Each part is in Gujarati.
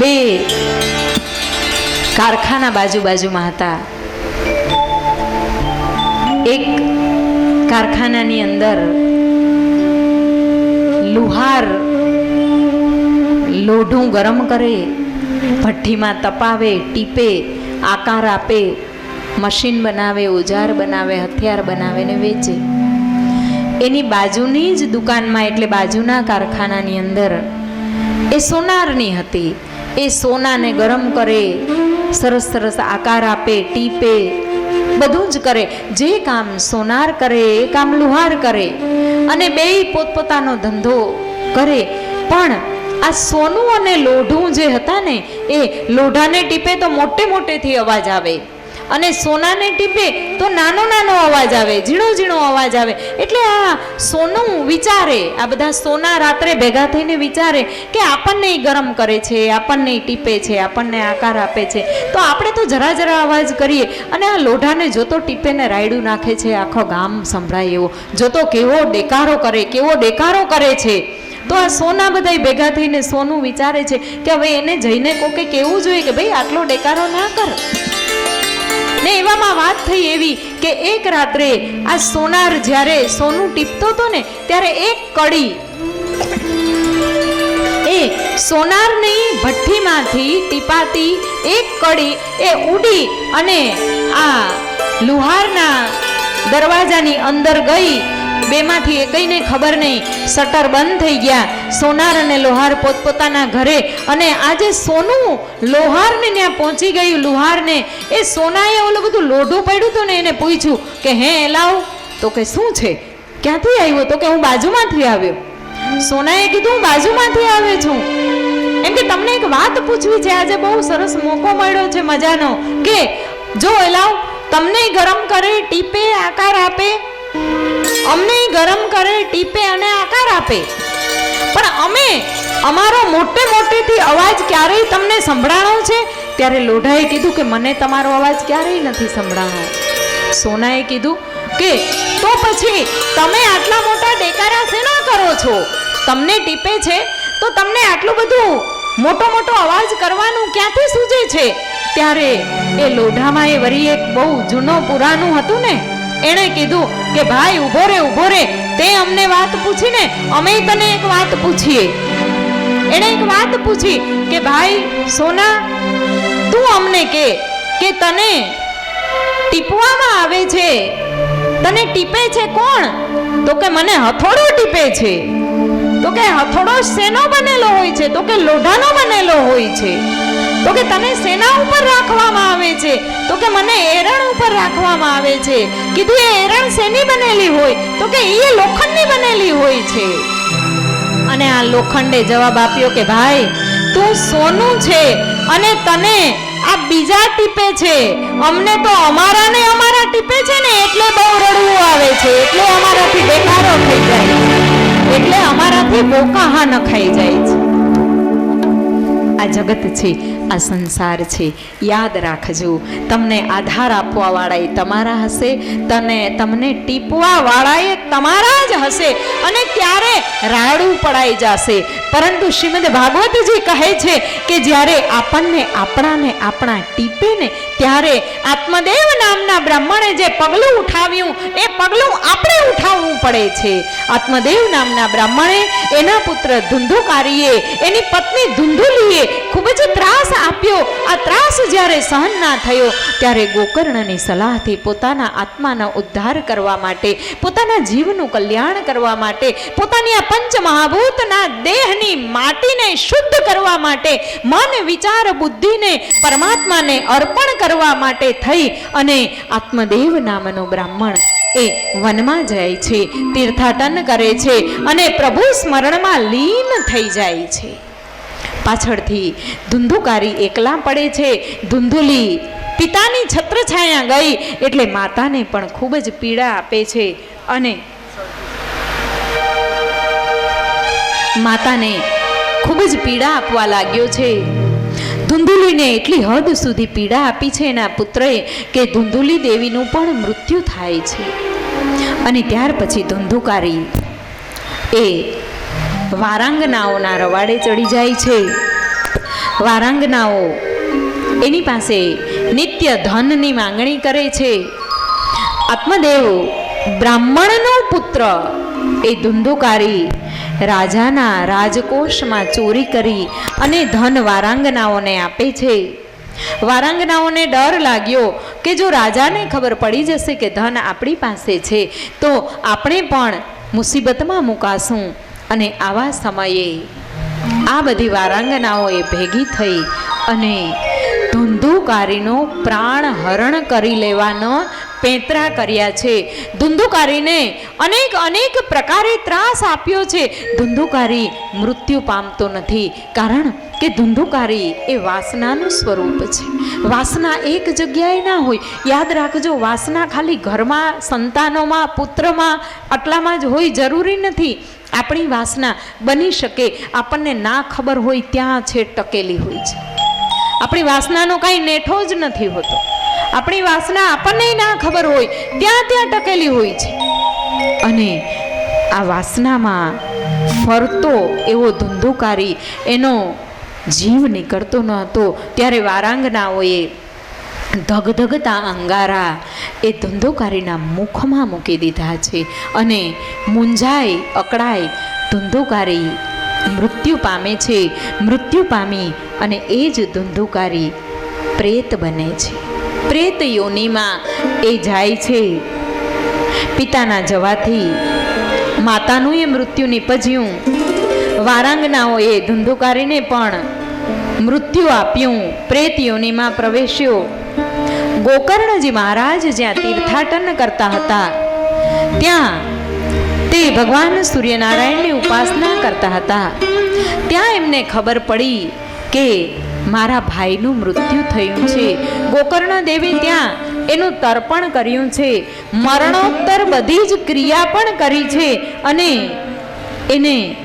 બે કારખાના બાજુ બાજુમાં હતા. એક કારખાનાની અંદર લુહાર લોઢું ગરમ કરે, ભઠ્ઠીમાં તપાવે, ટીપે, આકાર આપે, મશીન બનાવે, ઓજાર બનાવે, હથિયાર બનાવે ને વેચે. એની બાજુની જ દુકાનમાં એટલે બાજુના કારખાનાની અંદર. એ સોનારની હતી. એ સોનાને ગરમ કરે, સરસ સરસ આકાર આપે, ટીપે, બધું જ કરે. જે કામ સોનાર કરે, એ કામ લુહાર કરે. અને બેય પોતપોતાનો ધંધો કરે. પણ આ સોનું અને લોઢું જે હતા ને, એ લોઢાને ટીપે તો મોટે મોટેથી અવાજ આવે. અને સોનાને ટીપે તો નાનો નાનો અવાજ આવે, ઝીણો ઝીણો અવાજ આવે. એટલે આ સોનું વિચારે, આ બધા સોના રાત્રે ભેગા થઈને વિચારે કે આપણને ગરમ કરે છે, આપણને ટીપે છે, આપણને આકાર આપે છે. તો આપણે તો જરા જરા અવાજ કરીએ અને આ લોઢાને જોતો ટીપેને રાયડું નાખે છે, આખો ગામ સંભળાય એવો. જોતો કેવો ડેકારો કરે, કેવો ડેકારો કરે છે. તો આ સોના બધાય ભેગા થઈને સોનું વિચારે છે કે હવે એને જઈને કોકે કેવું જોઈએ કે ભાઈ આટલો ડેકારો ના કર. ને એવામાં વાત થઈ એવી કે એક રાત્રે આ સોનાર જ્યારે સોનું ટીપતો હતો ને, ત્યારે એક કડી એ સોનારની ભઠ્ઠીમાંથી ટીપાતી એક કડી એ ઉડી અને આ લુહારના દરવાજાની અંદર ગઈ બેમાંથી એકઈને ખબર નહીં. શટર બંધ થઈ ગયા. સોનાર અને લોહાર પોતપોતાના ઘરે અને આજે સોનું લોહારને ત્યાં પહોંચી ગયું. લુહારને એ સોનાએ ઓલું બધું લોઢું પડ્યું હતું ને એને પૂછ્યું કે, હે લાવ તો કે શું છે? ક્યાંથી આવ્યો? તો કે હું બાજુમાંથી આવ્યો. સોનાએ કીધું, હું બાજુમાંથી આવ્યો છું. એમ કે, તમને એક વાત પૂછવી છે. આજે બહુ સરસ મોકો મળ્યો છે મજાનો. કે, જો એલાવ, તમને ગરમ કરે ટીપે આકાર આપે અમને ગરમ કરે, ટીપે અને આકાર આપે. પણ અમે અમારો મોટે મોટેથી અવાજ ક્યારેય તમને સંભળાણો છે? ત્યારે લોઢાએ કીધું કે મને તમારો અવાજ ક્યારેય નથી સંભળાણો. સોનાએ કીધું કે, તો પછી તમે આટલા મોટા ડેકારા શેના કરો છો? તમને ટીપે છે? તો તમને આટલું બધું મોટો મોટો અવાજ કરવાનું ક્યાંથી સૂજે છે? ત્યારે એ લોઢામાં એ વરી એક બહુ જૂનો પુરાણું હતું ને એણે કીધું કે, ભાઈ, ઊભો રે ઊભો રે. તે અમને વાત પૂછીને અમે તને એક વાત પૂછીએ. એણે એક વાત પૂછી કે, ભાઈ, સોના, તું અમને કે કે તને ટીપવામાં આવે છે? તને ટીપે છે કોણ? તો કે, મને હથોડો ટીપે છે. તો કે, હથોડો શેનો બનેલો હોય છે? તો કે, લોઢાનો બનેલો હોય છે. તો કે તને સેના ઉપર રાખવામાં આવે છે? તો કે મને એરણ ઉપર રાખવામાં આવે છે. કીધું, એ એરણ શેની બનેલી હોય? તો કે એ લોખંડની બનેલી હોય છે. અને આ લોખંડે જવાબ આપ્યો કે, ભાઈ, તું સોનું છે અને તને આ બીજા ટીપે છે. અમને તો અમારા ને અમારા ટીપે છે ને એટલે બહુ રડવું આવે છે. એટલે અમારાથી બેકારો થઈ જાય એટલે અમારાથી બોકાહા ન ખાઈ જાય છે. આ જગત છે. આ સંસાર છે. યાદ રાખજો, તમને આધાર આપવાવાળા એ તમારા હશે, તને તમને ટીપવાવાળા એ તમારા જ હશે અને ત્યારે રાડું પડાઈ જશે. પરંતુ શ્રીમદ ભાગવતજી કહે છે કે જ્યારે આપણને આપણાને આપણા ટીપે ને ત્યારે આત્મદેવ નામના બ્રાહ્મણે જે પગલું ઉઠાવ્યું, એ પગલું આપણે પડે છે. આત્મદેવ નામના બ્રાહ્મણે એના પુત્ર ધુંધુકારીએ, એની પત્ની ધુંધુલીએ ખૂબ જ ત્રાસ આપ્યો. આ ત્રાસ જ્યારે સહન ના થયો, ત્યારે ગોકર્ણની સલાહથી પોતાના આત્માનો ઉદ્ધાર કરવા માટે, પોતાના જીવનું કલ્યાણ કરવા માટે, પોતાની આ પંચ મહાભૂતના દેહની માટીને શુદ્ધ કરવા માટે, મન, વિચાર, બુદ્ધિને, પરમાત્માને અર્પણ કરવા માટે થઈ અને આત્મદેવ નામનો બ્રાહ્મણ એ વનમાં જાય છે, તીર્થાટન કરે છે અને પ્રભુ સ્મરણમાં લીન થઈ જાય છે. પાછળથી ધુંધુકારી એકલા પડે છે, ધુંધુલી પિતાની છત્રછાયા ગઈ એટલે માતાને પણ ખૂબ જ પીડા આપે છે અને માતાને ખૂબ જ પીડા આપવા લાગ્યો છે. ધુંધુલીને એટલી હદ સુધી પીડા આપી છે એના પુત્રએ કે ધુંધુલી દેવીનું પણ મૃત્યુ થાય છે. અને ત્યાર પછી ધુંધુકારી એ વારાંગનાઓના રવાડે ચડી જાય છે. વારાંગનાઓ એની પાસે નિત્ય ધનની માંગણી કરે છે. આત્મદેવ બ્રાહ્મણનો પુત્ર એ ધુંધુકારી રાજાના રાજકોષમાં ચોરી કરી અને ધન વારાંગનાઓને આપે છે. વારાંગનાઓને ડર લાગ્યો કે જો રાજાને ખબર પડી જશે કે ધન આપણી પાસે છે, તો આપણે પણ મુસીબતમાં મુકાશું અને આવા સમયે આ બધી વારાંગનાઓએ ભેગી થઈ અને ધુંધુકારીનો પ્રાણ હરણ કરી લેવાનો પેંતરા કર્યા છે. ધુંધુકારીને અનેક અનેક પ્રકારે ત્રાસ આપ્યો છે. ધુંધુકારી મૃત્યુ પામતો નથી. કારણ કે ધુંધુકારી એ વાસનાનું સ્વરૂપ છે. વાસના એક જગ્યાએ ના હોય. યાદ રાખજો, વાસના ખાલી ઘરમાં, સંતાનોમાં, પુત્રમાં આટલામાં જ હોય જરૂરી નથી. આપણી વાસના બની શકે. આપણને ના ખબર હોય ત્યાં છે, ટકેલી હોય છે. આપણી વાસનાનો કાંઈ નેઠો જ નથી હોતો. આપણી વાસના આપણને ના ખબર હોય, ત્યાં ત્યાં ટકેલી હોય છે. અને આ વાસનામાં ફરતો એવો ધંધુકારી, એનો જીવ નીકળતો ન હતો, ત્યારે વારાંગનાઓએ ધગધગતા અંગારા એ ધંધોકારીના મુખમાં મૂકી દીધા છે. અને મૂંઝાઈ, અકળાઈ ધુંધુકારી મૃત્યુ પામે છે. મૃત્યુ પામી અને એ જ ધુંધુકારી પ્રેત બને છે. પ્રેત યોનિમાં એ જાય છે. પિતાના જવાથી માતાનું એ મૃત્યુ નીપજ્યું. વારાંગનાઓએ ધુંધુકારીને પણ મૃત્યુ આપ્યું. પ્રેત યોનિમાં પ્રવેશ્યો. ગોકર્ણજી મહારાજ જ્યાં તીર્થાટન કરતા હતા, ત્યાં તે ભગવાન સૂર્યનારાયણની ઉપાસના કરતા હતા. ત્યાં એમને ખબર પડી કે મારા ભાઈનું મૃત્યુ થયું છે. ગોકર્ણ દેવી ત્યાં એનું તર્પણ કર્યું છે. મરણોત્તર બધી જ ક્રિયા પણ કરી છે અને એને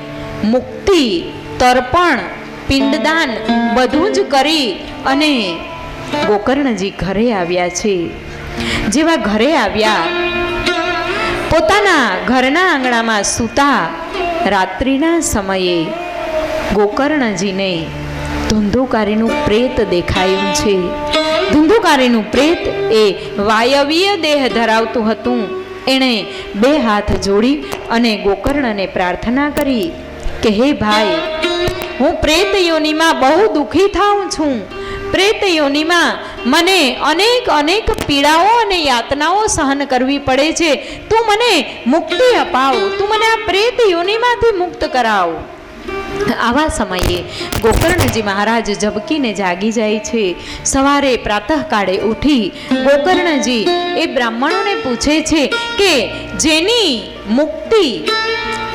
મુક્તિ, તર્પણ, પિંડદાન બધું જ કરી અને ગોકર્ણજી ઘરે આવ્યા છે. જેવા ઘરે આવ્યા પોતાના ઘરના આંગણામાં સૂતા રાત્રિના સમયે ગોકર્ણજીને ધુંધુકારીનું પ્રેત દેખાયું છે. ધુંધુકારીનું પ્રેત એ વાયવીય દેહ ધરાવતું હતું. એણે બે હાથ જોડી અને ગોકર્ણને પ્રાર્થના કરી કે, હે ભાઈ, હું પ્રેત યોનિમાં બહુ દુઃખી થાઉં છું. પ્રેત યોનિમાં મને અનેક અનેક પીડાઓ અને યાતનાઓ સહન કરવી પડે છે. તું મને મુક્તિ અપાવ. તું મને આ પ્રેત યોનિમાંથી મુક્ત કરાવ. આવા સમયે ગોકર્ણજી મહારાજ ઝબકીને જાગી જાય છે. સવારે પ્રાતઃકાળે ઉઠી ગોકર્ણજી એ બ્રાહ્મણોને પૂછે છે કે, જેની મુક્તિ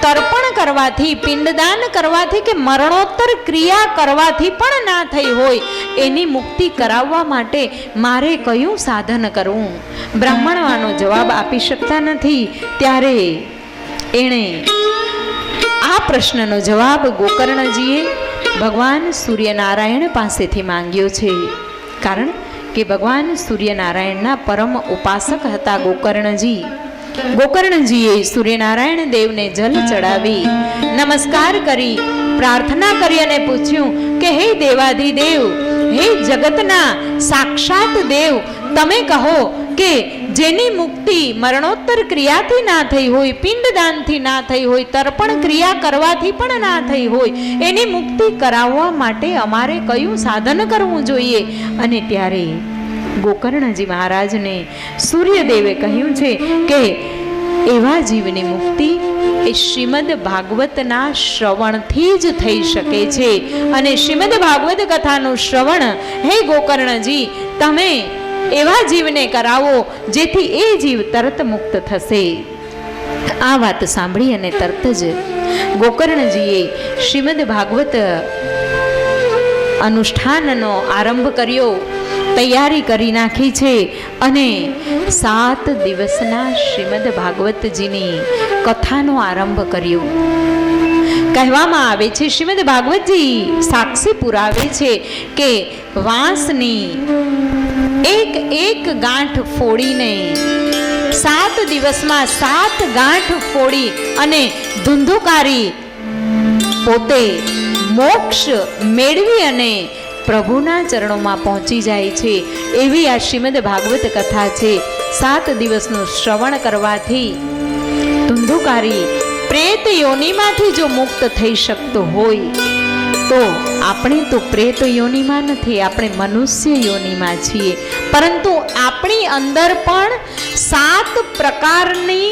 તર્પણ કરવાથી, પિંડદાન કરવાથી કે મરણોત્તર ક્રિયા કરવાથી પણ ના થઈ હોય, એની મુક્તિ કરાવવા માટે મારે કયું સાધન કરવું? બ્રાહ્મણવાનો જવાબ આપી શકતા નથી. ત્યારે એણે આ પ્રશ્નનો જવાબ ગોકર્ણજીએ ભગવાન સૂર્યનારાયણ પાસેથી માંગ્યો છે. કારણ કે ભગવાન સૂર્યનારાયણના પરમ ઉપાસક હતા ગોકર્ણજી. ગોકર્ણજીએ સૂર્યનારાયણ દેવને જલ ચડાવી, નમસ્કાર કરી, પ્રાર્થના કરી અને પૂછ્યું કે, હે દેવાધિદેવ, હે જગતના સાક્ષાત દેવ, તમે કહો કે જેની મુક્તિ મરણોત્તર ક્રિયાથી ના થઈ હોય, પિંડદાનથી ના થઈ હોય, તર્પણ ક્રિયા કરવાથી પણ ના થઈ હોય, એની મુક્તિ કરાવવા માટે અમારે કયું સાધન કરવું જોઈએ? અને ત્યારે ગોકર્ણજી મહારાજને સૂર્યદેવે કહ્યું છે કે એવા જીવની મુક્તિ એ શ્રીમદ ભાગવતના શ્રવણથી જ થઈ શકે છે. અને શ્રીમદ ભાગવત કથાનું શ્રવણ, હે ગોકર્ણજી, તમે એવા જીવને કરાવો જેથી એ જીવ તરત મુક્ત થશે. આ વાત સાંભળી અને તરત જ ગોકર્ણજીએ શ્રીમદ ભાગવત અનુષ્ઠાનનો આરંભ કર્યો, તૈયારી કરી નાખી છે અને સાત દિવસના શ્રીમદ ભાગવતજીની કથાનો આરંભ કર્યો. કહેવામાં આવે છે, શ્રીમદ ભાગવતજી સાક્ષી પુરાવે છે કે વાંસની એક એક ગાંઠ ફોડીને સાત દિવસમાં સાત ગાંઠ ફોડી અને ધુંધુકારી પોતે મોક્ષ મેળવી અને પ્રભુના ચરણોમાં પહોંચી જાય છે. એવી આ શ્રીમદ ભાગવત કથા છે. સાત દિવસનું શ્રવણ કરવાથી ધુંધુકારી પ્રેત યોનિમાંથી જો મુક્ત થઈ શકતો હોય. તો આપણે તો પ્રેત યોનિમાં નથી, આપણે મનુષ્ય યોનિમાં છીએ. પરંતુ આપણી અંદર પણ સાત પ્રકારની